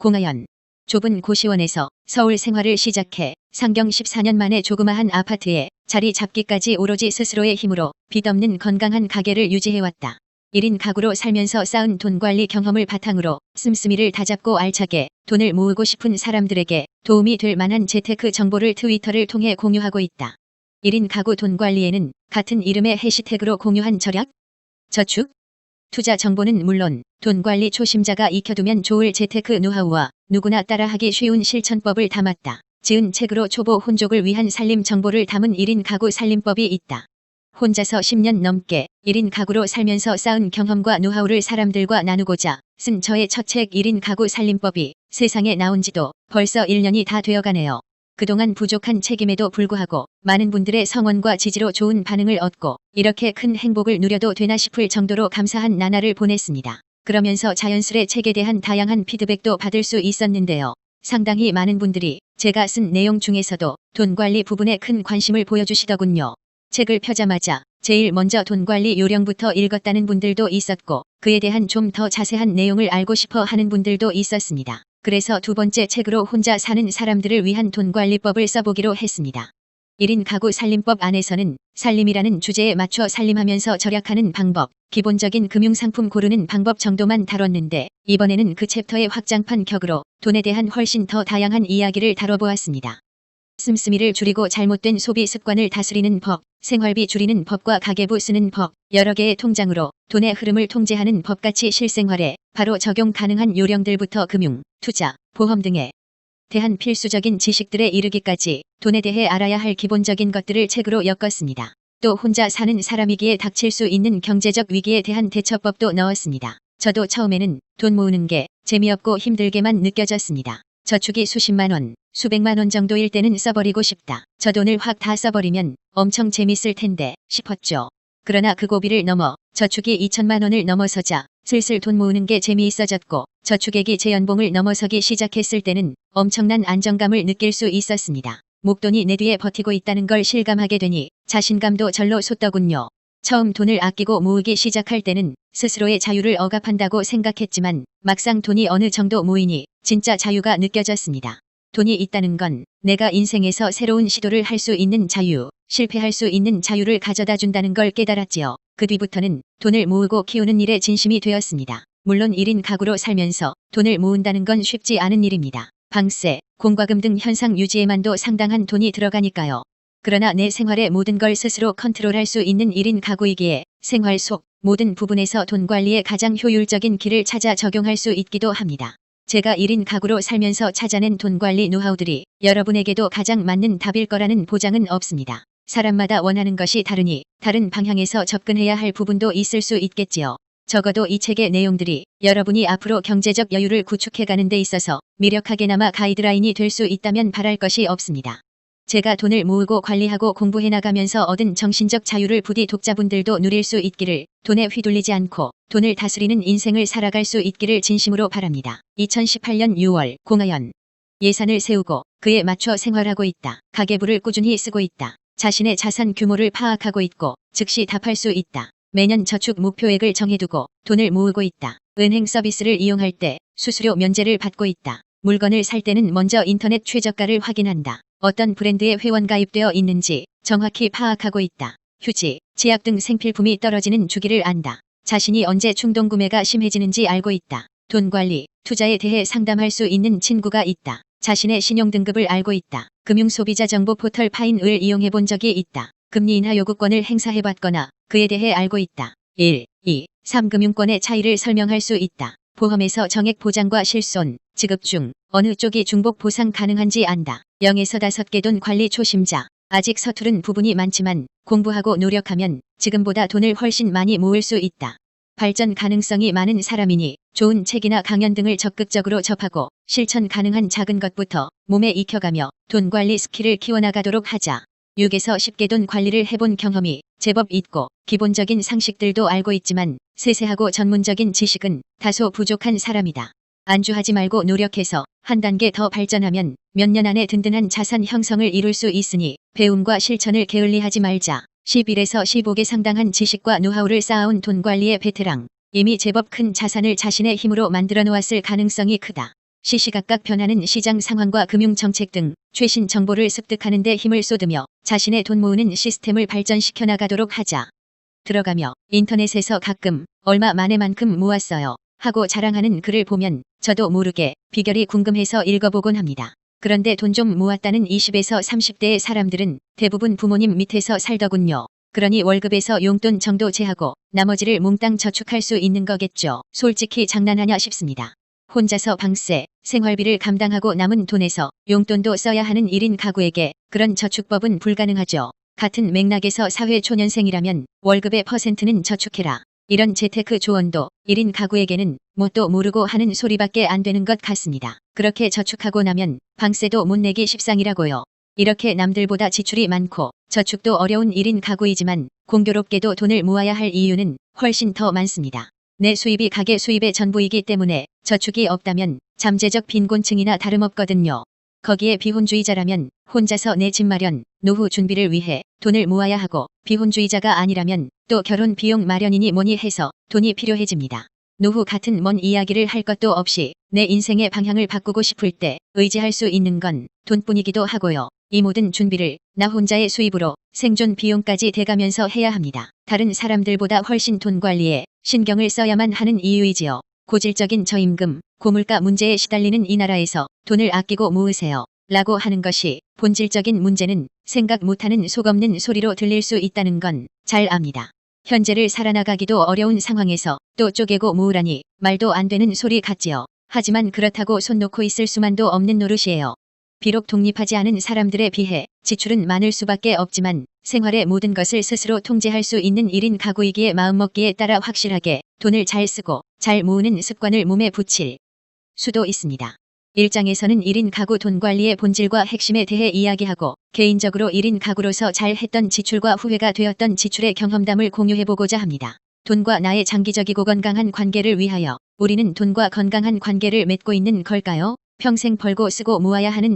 공하연 좁은 고시원에서 서울 생활을 시작해 상경 14년 만에 조그마한 아파트에 자리 잡기까지 오로지 스스로의 힘으로 빚없는 건강한 가게를 유지해왔다. 1인 가구로 살면서 쌓은 돈 관리 경험을 바탕으로 씀씀이를 다잡고 알차게 돈을 모으고 싶은 사람들에게 도움이 될 만한 재테크 정보를 트위터를 통해 공유하고 있다. 1인 가구 돈 관리에는 같은 이름의 해시태그로 공유한 절약, 저축, 투자 정보는 물론 돈 관리 초심자가 익혀두면 좋을 재테크 노하우와 누구나 따라하기 쉬운 실천법을 담았다. 지은 책으로 초보 혼족을 위한 살림 정보를 담은 1인 가구 살림법이 있다. 혼자서 10년 넘게 1인 가구로 살면서 쌓은 경험과 노하우를 사람들과 나누고자 쓴 저의 첫 책 1인 가구 살림법이 세상에 나온 지도 벌써 1년이 다 되어가네요. 그동안 부족한 책임에도 불구하고 많은 분들의 성원과 지지로 좋은 반응을 얻고 이렇게 큰 행복을 누려도 되나 싶을 정도로 감사한 나날을 보냈습니다. 그러면서 자연스레 책에 대한 다양한 피드백도 받을 수 있었는데요. 상당히 많은 분들이 제가 쓴 내용 중에서도 돈 관리 부분에 큰 관심을 보여주시더군요. 책을 펴자마자 제일 먼저 돈 관리 요령부터 읽었다는 분들도 있었고 그에 대한 좀 더 자세한 내용을 알고 싶어 하는 분들도 있었습니다. 그래서 두 번째 책으로 혼자 사는 사람들을 위한 돈 관리법을 써보기로 했습니다. 1인 가구 살림법 안에서는 살림이라는 주제에 맞춰 살림하면서 절약하는 방법, 기본적인 금융상품 고르는 방법 정도만 다뤘는데 이번에는 그 챕터의 확장판 격으로 돈에 대한 훨씬 더 다양한 이야기를 다뤄보았습니다. 씀씀이를 줄이고 잘못된 소비 습관을 다스리는 법, 생활비 줄이는 법과 가계부 쓰는 법, 여러 개의 통장으로 돈의 흐름을 통제하는 법같이 실생활에 바로 적용 가능한 요령들부터 금융, 투자, 보험 등에 대한 필수적인 지식들에 이르기까지 돈에 대해 알아야 할 기본적인 것들을 책으로 엮었습니다. 또 혼자 사는 사람이기에 닥칠 수 있는 경제적 위기에 대한 대처법도 넣었습니다. 저도 처음에는 돈 모으는 게 재미없고 힘들게만 느껴졌습니다. 저축이 수십만 원, 수백만 원 정도일 때는 써버리고 싶다. 저 돈을 확 다 써버리면 엄청 재밌을 텐데 싶었죠. 그러나 그 고비를 넘어 저축이 2천만 원을 넘어서자 슬슬 돈 모으는 게 재미있어졌고 저축액이 제 연봉을 넘어서기 시작했을 때는 엄청난 안정감을 느낄 수 있었습니다. 목돈이 내 뒤에 버티고 있다는 걸 실감하게 되니 자신감도 절로 솟더군요. 처음 돈을 아끼고 모으기 시작할 때는 스스로의 자유를 억압한다고 생각했지만 막상 돈이 어느 정도 모이니 진짜 자유가 느껴졌습니다. 돈이 있다는 건 내가 인생에서 새로운 시도를 할 수 있는 자유, 실패할 수 있는 자유를 가져다 준다는 걸 깨달았지요. 그 뒤부터는 돈을 모으고 키우는 일에 진심이 되었습니다. 물론 1인 가구로 살면서 돈을 모은다는 건 쉽지 않은 일입니다. 방세, 공과금 등 현상 유지에만도 상당한 돈이 들어가니까요. 그러나 내 생활의 모든 걸 스스로 컨트롤할 수 있는 1인 가구이기에 생활 속 모든 부분에서 돈 관리에 가장 효율적인 길을 찾아 적용할 수 있기도 합니다. 제가 1인 가구로 살면서 찾아낸 돈 관리 노하우들이 여러분에게도 가장 맞는 답일 거라는 보장은 없습니다. 사람마다 원하는 것이 다르니 다른 방향에서 접근해야 할 부분도 있을 수 있겠지요. 적어도 이 책의 내용들이 여러분이 앞으로 경제적 여유를 구축해가는 데 있어서 미력하게나마 가이드라인이 될 수 있다면 바랄 것이 없습니다. 제가 돈을 모으고 관리하고 공부해 나가면서 얻은 정신적 자유를 부디 독자분들도 누릴 수 있기를 돈에 휘둘리지 않고 돈을 다스리는 인생을 살아갈 수 있기를 진심으로 바랍니다. 2018년 6월 공하연 예산을 세우고 그에 맞춰 생활하고 있다. 가계부를 꾸준히 쓰고 있다. 자신의 자산 규모를 파악하고 있고 즉시 답할 수 있다. 매년 저축 목표액을 정해두고 돈을 모으고 있다. 은행 서비스를 이용할 때 수수료 면제를 받고 있다. 물건을 살 때는 먼저 인터넷 최저가를 확인한다. 어떤 브랜드에 회원 가입되어 있는지 정확히 파악하고 있다. 휴지, 치약 등 생필품이 떨어지는 주기를 안다. 자신이 언제 충동 구매가 심해지는지 알고 있다. 돈 관리, 투자에 대해 상담할 수 있는 친구가 있다. 자신의 신용 등급을 알고 있다. 금융 소비자 정보 포털 파인을 이용해 본 적이 있다. 금리 인하 요구권을 행사해 봤거나 그에 대해 알고 있다. 1, 2, 3 금융권의 차이를 설명할 수 있다. 보험에서 정액 보장과 실손, 지급 중 어느 쪽이 중복 보상 가능한지 안다. 0에서 5개 돈 관리 초심자. 아직 서투른 부분이 많지만 공부하고 노력하면 지금보다 돈을 훨씬 많이 모을 수 있다. 발전 가능성이 많은 사람이니 좋은 책이나 강연 등을 적극적으로 접하고 실천 가능한 작은 것부터 몸에 익혀가며 돈 관리 스킬을 키워나가도록 하자. 6에서 10개 돈 관리를 해본 경험이 제법 있고 기본적인 상식들도 알고 있지만 세세하고 전문적인 지식은 다소 부족한 사람이다. 안주하지 말고 노력해서 한 단계 더 발전하면 몇 년 안에 든든한 자산 형성을 이룰 수 있으니 배움과 실천을 게을리하지 말자. 11에서 15개 상당한 지식과 노하우를 쌓아온 돈 관리의 베테랑. 이미 제법 큰 자산을 자신의 힘으로 만들어 놓았을 가능성이 크다. 시시각각 변하는 시장 상황과 금융 정책 등 최신 정보를 습득하는 데 힘을 쏟으며 자신의 돈 모으는 시스템을 발전시켜 나가도록 하자. 들어가며 인터넷에서 가끔 얼마 만에만큼 모았어요 하고 자랑하는 글을 보면 저도 모르게 비결이 궁금해서 읽어보곤 합니다. 그런데 돈 좀 모았다는 20에서 30대의 사람들은 대부분 부모님 밑에서 살더군요. 그러니 월급에서 용돈 정도 제하고 나머지를 몽땅 저축할 수 있는 거겠죠. 솔직히 장난하냐 싶습니다. 혼자서 방세, 생활비를 감당하고 남은 돈에서 용돈도 써야 하는 1인 가구에게 그런 저축법은 불가능하죠. 같은 맥락에서 사회 초년생이라면 월급의 퍼센트는 저축해라. 이런 재테크 조언도 1인 가구에게는 뭣도 모르고 하는 소리밖에 안 되는 것 같습니다. 그렇게 저축하고 나면 방세도 못 내기 십상이라고요. 이렇게 남들보다 지출이 많고 저축도 어려운 1인 가구이지만 공교롭게도 돈을 모아야 할 이유는 훨씬 더 많습니다. 내 수입이 가계 수입의 전부이기 때문에 저축이 없다면 잠재적 빈곤층이나 다름없거든요. 거기에 비혼주의자라면 혼자서 내 집 마련, 노후 준비를 위해 돈을 모아야 하고 비혼주의자가 아니라면 또 결혼 비용 마련이니 뭐니 해서 돈이 필요해집니다. 노후 같은 먼 이야기를 할 것도 없이 내 인생의 방향을 바꾸고 싶을 때 의지할 수 있는 건 돈뿐이기도 하고요. 이 모든 준비를 나 혼자의 수입으로 생존 비용까지 대가면서 해야 합니다. 다른 사람들보다 훨씬 돈 관리에 신경을 써야만 하는 이유이지요. 고질적인 저임금, 고물가 문제에 시달리는 이 나라에서 돈을 아끼고 모으세요. 라고 하는 것이 본질적인 문제는 생각 못하는 속없는 소리로 들릴 수 있다는 건 잘 압니다. 현재를 살아나가기도 어려운 상황에서 또 쪼개고 모으라니 말도 안 되는 소리 같지요. 하지만 그렇다고 손 놓고 있을 수만도 없는 노릇이에요. 비록 독립하지 않은 사람들에 비해 지출은 많을 수밖에 없지만 생활의 모든 것을 스스로 통제할 수 있는 1인 가구이기에 마음먹기에 따라 확실하게 돈을 잘 쓰고 잘 모으는 습관을 몸에 붙일 수도 있습니다. 1장에서는 1인 가구 돈 관리의 본질과 핵심에 대해 이야기하고 개인적으로 1인 가구로서 잘 했던 지출과 후회가 되었던 지출의 경험담을 공유해보고자 합니다. 돈과 나의 장기적이고 건강한 관계를 위하여 우리는 돈과 건강한 관계를 맺고 있는 걸까요? 평생 벌고 쓰고 모아야 하는